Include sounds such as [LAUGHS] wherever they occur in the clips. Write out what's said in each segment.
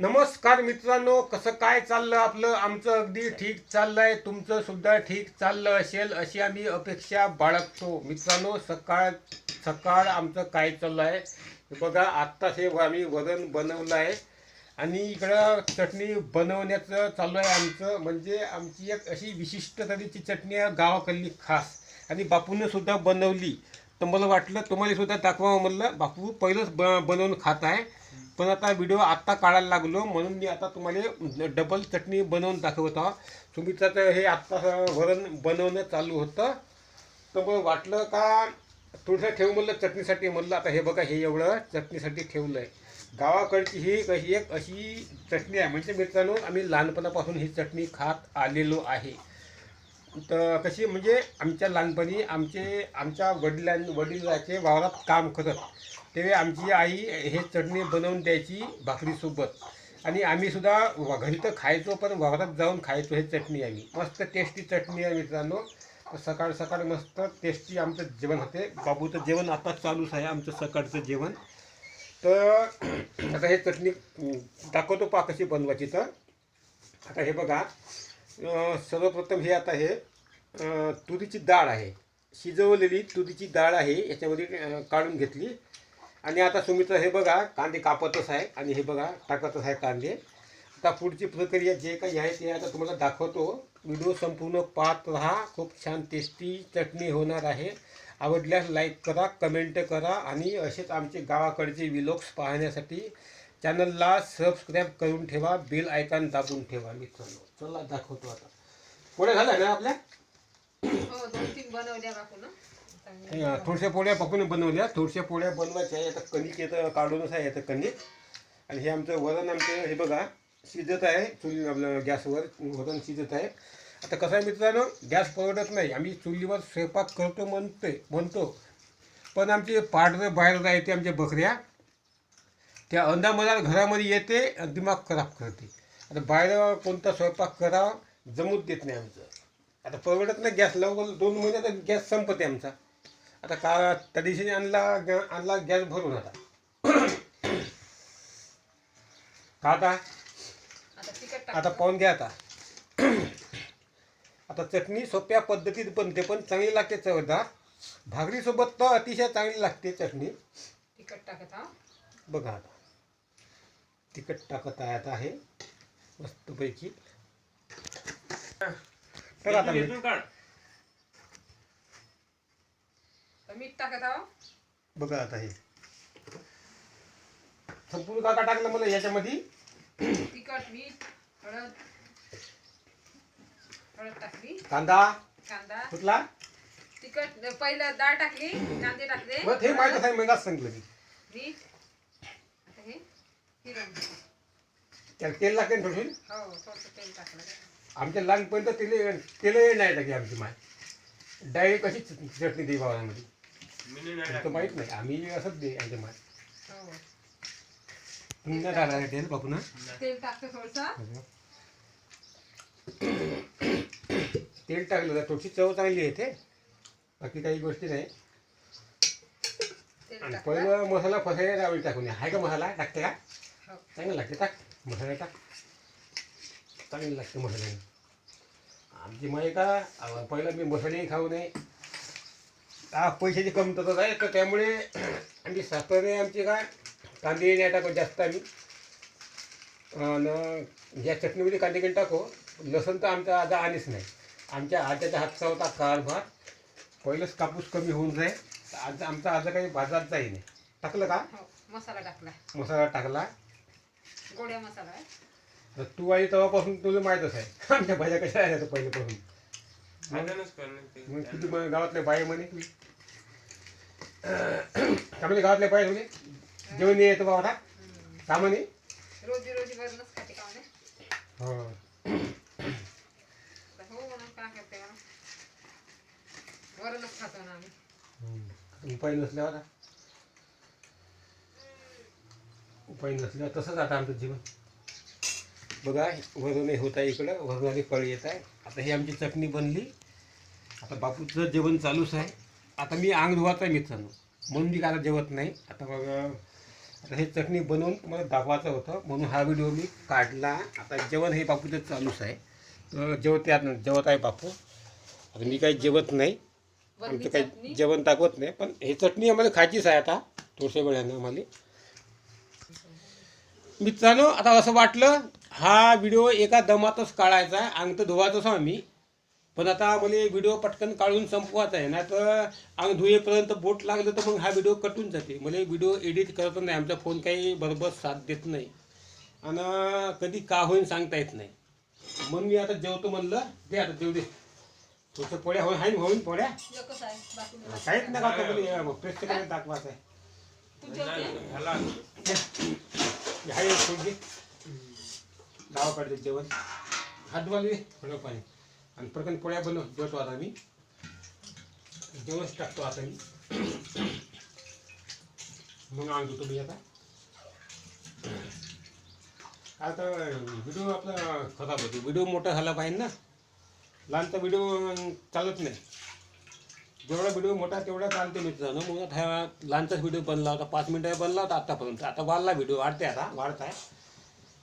नमस्कार मित्रांनो कसं काय चाललं आपलं? आमचं अगदी ठीक चाललंय तुमचं सुद्धा ठीक चाललं असेल अशी आम्ही अपेक्षा बाळगतो. मित्रांनो सकाळ सकाळ आमचं काय चाललं आहे बघा आत्ताच हे आम्ही वरण बनवलं आहे आणि इकडं चटणी बनवण्याचं चालू आहे आमचं. म्हणजे आमची एक अशी विशिष्ट तऱ्हेची चटणी आहे गावाकडली खास. आणि बापूने सुद्धा बनवली. तर मला वाटलं तुम्हाला सुद्धा दाखवावं म्हणलं. बापू पहिलंच ब बनवून खात आहे. पण आता व्हिडिओ आत्ता काढायला लागलो म्हणून मी आता तुम्हाला डबल चटणी बनवून दाखवत आहो तर हे आत्ता वरण बनवणं चालू होतं. तर मग वाटलं का थोडंसं ठेवू म्हणलं चटणीसाठी म्हणलं. आता हे बघा हे एवढं चटणीसाठी ठेवलं आहे गावाकडची ही कशी एक अशी चटणी आहे. म्हणजे मित्रांनो आम्ही लहानपणापासून ही चटणी खात आलेलो आहे. तर कशी म्हणजे आमच्या लहानपणी आमचे आमच्या वडिलां वडिलाचे वावरात काम करत तेव्हा आमची आई हे चटणी बनवून द्यायची भाकरीसोबत. आणि आम्ही सुद्धा घरी तर खायचो पण वावरात जाऊन खायचो हे चटणी आम्ही. मस्त टेस्टी चटणी आहे मित्रांनो सकाळ सकाळ मस्त टेस्टी आमचं जेवण होते. बाबूचं जेवण आता चालूच आहे आमचं सकाळचं जेवण. तर [CLEARS THROAT] आता हे चटणी दाखवतो पा कशी बनवायची तर. आता हे बघा. सर्वप्रथम हे आता हे तुरीची डाळ आहे. शिजवलेली तुरीची डाळ आहे याच्यामध्ये काढून घेतली. आणि आता सुमित्र हे बघा कांदे कापतच आहे आणि हे बघा टाकतच आहे कांदे. आता पुढची प्रक्रिया जे काही आहे ते आता तुम्हाला दाखवतो. व्हिडिओ संपूर्ण पाहत राहा. खूप छान टेस्टी चटणी होणार आहे. आवडल्यास लाईक करा कमेंट करा आणि असेच आमचे गावाकडचे विलोक्स पाहण्यासाठी चॅनलला सबस्क्राईब करून ठेवा बेल आयकॉन दाबून ठेवा मित्रांनो. चला दाखवतो आता. पुढे झालं ना आपल्या? हो हे, थोडशा पोळ्या पकडून बनवल्या. थोडशा पोळ्या बनवायच्या आहे आता कणिक येतं काढूनच आहे येतं कणिक. आणि हे आमचं वरण आमचं हे बघा शिजत आहे. चुली आपलं गॅसवर वरण शिजत आहे. आता कसं आहे मित्रांनो गॅस परवडत नाही. आम्ही चुलीवर स्वयंपाक करतो म्हणतोय म्हणतो. पण आमचे पाडरं बाहेर राहते आमच्या बकऱ्या. त्या अंदामधात घरामध्ये येते आणि दिमाग खराब करते. आता बाहेर कोणता स्वयंपाक करावा जमूच देत नाही आमचं. आता परवडत नाही गॅस लवकर दोन महिन्यात गॅस संपते आमचा. आता का त्या दिवशी आणला आणला गॅस भरून आता. का आता आता पाहून घ्या आता. आता चटणी सोप्या पद्धतीत बनते पण चांगली लागते चवदार भाकरीसोबत तर अतिशय चांगली लागते चटणी. तिखट टाकत हा बघा आता. तिखट टाकत आहे आता हे मस्तपैकी. आता तर मीठ टाकत हा बघा आता हे. संपूर्ण काका टाकलं मला याच्यामध्ये. तिखट मीठ हळद. हळद टाकली. कांदा. कांदा. कुठला? तिखट पहिलं डाळ टाकली कांदे टाकले. मग हे माहीत आहे मगाच सांगितलं मी. मीठ. त्याला तेल लागते ना थोडीशी हो थोडंसं तेल टाकलं आमच्या लहानपर्यंत तेल तेल नाही टाकली आमची माय. डायरेक्ट कशी चटणी दे भावामध्ये तर माहीत नाही आम्ही असंच दे आमच्या माय. हो. तुम्ही नाही टाकला तेल बापू ना तेल टाकतं थोडंसं. [COUGHS] तेल टाकलं तर थोडीशी चव चांगली येते. बाकी काही गोष्टी नाही. तेल आणि टाकलं. पहिलं मसाला फसायला टाकून. आहे का मसाला? टाकते का? हो चांगलं लागते टाक मसाला टाक. चांगली लागते मसाल्याने आमची माई का पहिलं मी मसालेही खाऊ नये. हा पैशाची कमतरता आहे तर त्यामुळे [CLEARS THROAT] आमची सासरे आमची काय कांदे नाही टाकत जास्त आम्ही. आणि या चटणीमध्ये कांदे काही टाको? लसण तर आमचा आजा आणीच नाही. आमच्या आजाच्या हातचा होता कारभार पहिलंच कापूस कमी होऊन जाईल. आज आमचा आजा काही बाजारात जाई नाही. टाकलं का? हो मसाला टाकला. मसाला टाकला. गोड्या मसाला आहे. तर तू आई तेव्हापासून तुला माहीतच आहे. [LAUGHS] आमच्या भाज्या कशा आहेत पहिल्यापासून? मग किती मग गावातले बाई म्हणे चांगले [CLEARS THROAT] गावातले बाई म्हणे जेवण येतं बाबा. का म्हणे? रोजी रोजी वरणच खाते का म्हणे? हो. हो म्हणून काय करते? म्हणून वरणच खातो ना आम्ही. उपाय नसल्यावर आता. उपाय नसल्यावर तसंच आता आमचं जीवन. बघा वरून होत आहे इकडं वरणारी फळ येत आहे. आता ही आमची चटणी बनली. आता बापूचं जेवण चालूच आहे. आता मी अंग धुवायचं आहे मित्रांनो. म्हणून मी काय आता जेवत नाही. आता बघा तर हे चटणी बनवून मला दाखवायचं होतं. म्हणून हा व्हिडिओ मी काढला. आता जेवण हे बापूचं चालूच आहे. तर जेवते आता. जेवत आहे बापू. आता मी काही जेवत नाही. आमचं काही चटणी? जेवण दाखवत नाही. पण हे चटणी आम्हाला खायचीच आहे आता. थोडशा वेळानं आम्हाला. मित्रांनो आता असं वाटलं हा व्हिडिओ एका दमातच काढायचा आहे. अंग तर धुवायचंच आम्ही. पण आता मला व्हिडिओ पटकन काढून संपवायचा आहे. ना तर अंग धुयेपर्यंत बोट लागलं तर मग हा व्हिडिओ कटून जाते. मला व्हिडिओ एडिट करत नाही. आमचा फोन काही बरोबर साथ देत नाही. आणि कधी का होईन सांगता येत नाही. म्हणून मी आता जेवतो म्हणलं. दे आता जेव दे. थोडंसं पोळ्या होईन हाईन होईन पोळ्या. नाही. काहीच नका करू प्रेक्षकांना दाखवायचं आहे. तू जेवते? हाय थोडी गावाकडे जेवण. हात धुवाले थोडं पाणी. आणि पटकन पोळ्या बनवून जेवतो आता मी. जेवणच टाकतो आता मी. मग आणतो तुम्ही आता. आता व्हिडिओ आपला खराब होतो. व्हिडिओ मोठा झाला पाहिजे ना. लहानचा व्हिडिओ चालत नाही. जेवढा व्हिडिओ मोठा तेवढा चालते मित्रांनो मग आता लहानचा लहानचाच व्हिडिओ बनला होता. पाच मिनिटं बनला होता आत्तापर्यंत आता वाढला व्हिडिओ वाढते आता. वाढत आहे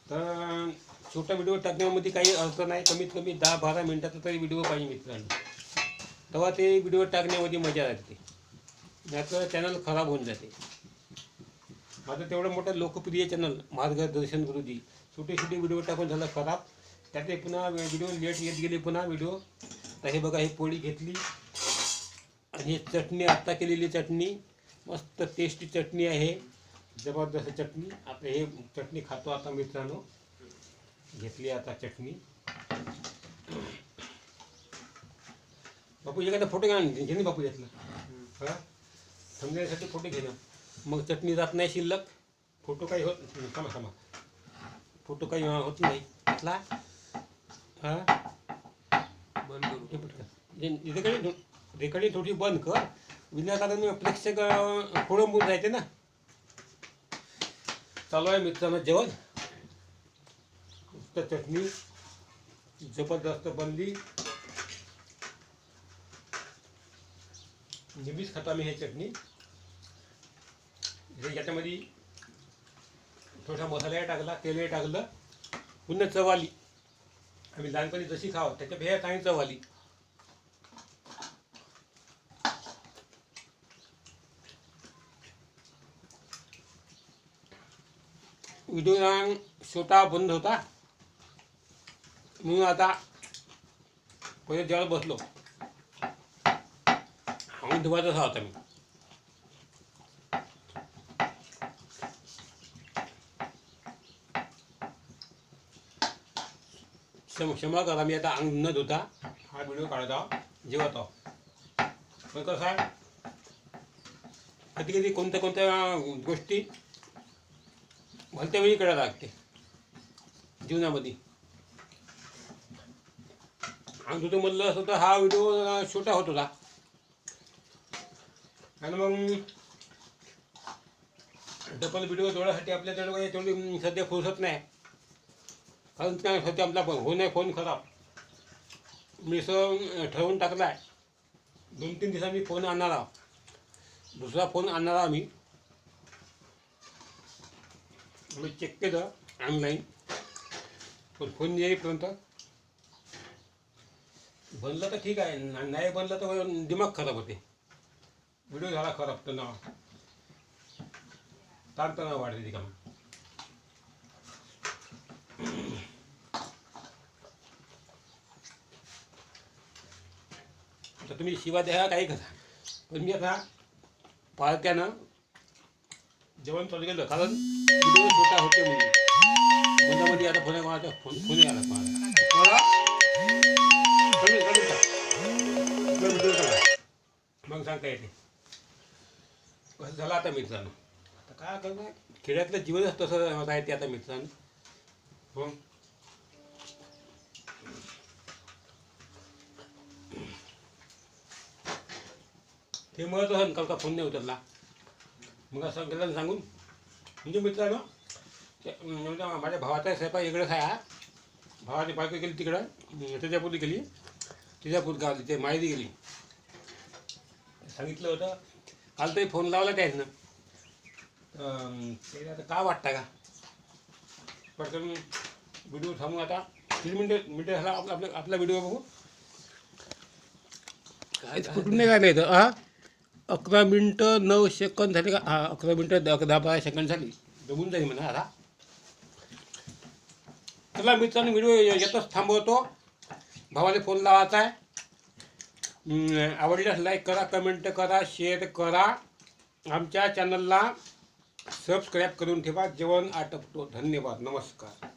तर छोटा व्हिडिओ टाकण्यामध्ये काही अर्थ नाही. कमीत कमी दहा बारा मिनटाचा तरी व्हिडिओ पाहिजे मित्रांनो. तेव्हा ते व्हिडिओ टाकण्यामध्ये मजा लागते. नाहीतर चॅनल खराब होऊन जाते. माझं तेवढं मोठं लोकप्रिय चॅनल मार्गदर्शन गुरुजी. छोटे छोटे व्हिडिओ टाकून झालं खराब. त्यात पुन्हा व्हिडिओ लेट येत गेले पुन्हा व्हिडिओ तर हे बघा ही पोळी घेतली. आणि ही चटणी आत्ता केलेली चटणी मस्त टेस्टी चटणी आहे. जबरदस्त चटणी. आता हे चटणी खातो आता मित्रांनो. घेतली आता चटणी. बापू एखादा फोटो घ्या ना. घे ना बापू घेतलं हा? समजण्यासाठी फोटो घे ना. मग चटणी जात नाही शिल्लक. फोटो काही होत थांबा थांबा. फोटो काही होत नाही. घेतला हा? बंद करू. पटकन. रेकॉर्डिंग थोडी बंद कर. विनाकारण प्रेक्षक खोळंबून जायचे ना. चालू आहे मित्रांनो जेवण. चटणी जबरदस्त बनली नेहमीच खाता मी हे चटणी. याच्यामध्ये थोडा मसालाही टाकला तेलही टाकलं. पुन्हा चव आली आम्ही लहानपणी जशी खावं त्याच्या भेया चांगली चव व्हिडिओ छोटा बंद होता. म्हणून आता पहिले जेव्हा बसलो. आम्ही धुवायचा असा होता मी. क्षम क्षमा करा मी आता अंग न धुता हा व्हिडिओ काढत आहो जेवत आहो पण कसं आहे कधी कधी कोणत्या कोणत्या गोष्टी भलत्या वेळी करायला लागते. जीवनामध्ये. आणि तुझं म्हणलं असं तर हा व्हिडिओ छोटा होत होता. आणि मग डबल व्हिडिओ जोडासाठी आपल्या तेवढं तेवढी सध्या फुरसत नाही. कारण त्या सध्या आपला फोन हो नाही फोन खराब. मी असं ठरवून टाकला आहे दोन तीन दिवसांनी फोन आणणार आहोत. दुसरा फोन आणणार आम्ही. मी चेक केलं ऑनलाईन पण फोन येईपर्यंत बनलं तर ठीक आहे नाही बनलं तर दिमाग खराब होते. व्हिडिओ झाला खराब तणाव ताणतणाव वाढते ती काम तर तुम्ही शिवा द्या काही करा. पण मी आता पाळत्यानं जेवण चालू केलं कारण छोटा होते मधामध्ये आता फोन कोणाचा फोन फोन आला मला मग सांगता येते. बस झालं आता मित्रांनो. आता काय करणार? खेड्यातलं जीवनच तसं आहे ते आता मित्रांनो. हो. ते असेल काल का फोन नाही उतरला मग असं गेलं सांगून. म्हणजे मित्रांनो म्हणजे माझ्या भावाचा स्वयंपाक इकडेच आहे हा. भावाची बायको गेली तिकडं तुळजापूरला गेली. तुळजापूर गावली ते माहिती गेली. सांगितलं होतं काल तरी फोन लावला त्याच ना अं, ते आता काय वाटतं का? पटकन व्हिडिओ थांबू आता. किती मिनटं मिनटं झाला आपला आपला आपला व्हिडिओ बघू. काय कुठून नाही काय नाही हा? अकरा मिनटं नऊ सेकंद झाले का? हा अकरा मिनटं दहा दहा बारा सेकंद झाली. जगून जाईल म्हणा आता. चला मित्रांनो व्हिडिओ येतच थांबवतो. भावाला फोन लावायचा आहे. आवडल्यास लाईक करा कमेंट करा शेअर करा. आमच्या चॅनलला सबस्क्राईब करून ठेवा. जेवण आटपतो. धन्यवाद. नमस्कार.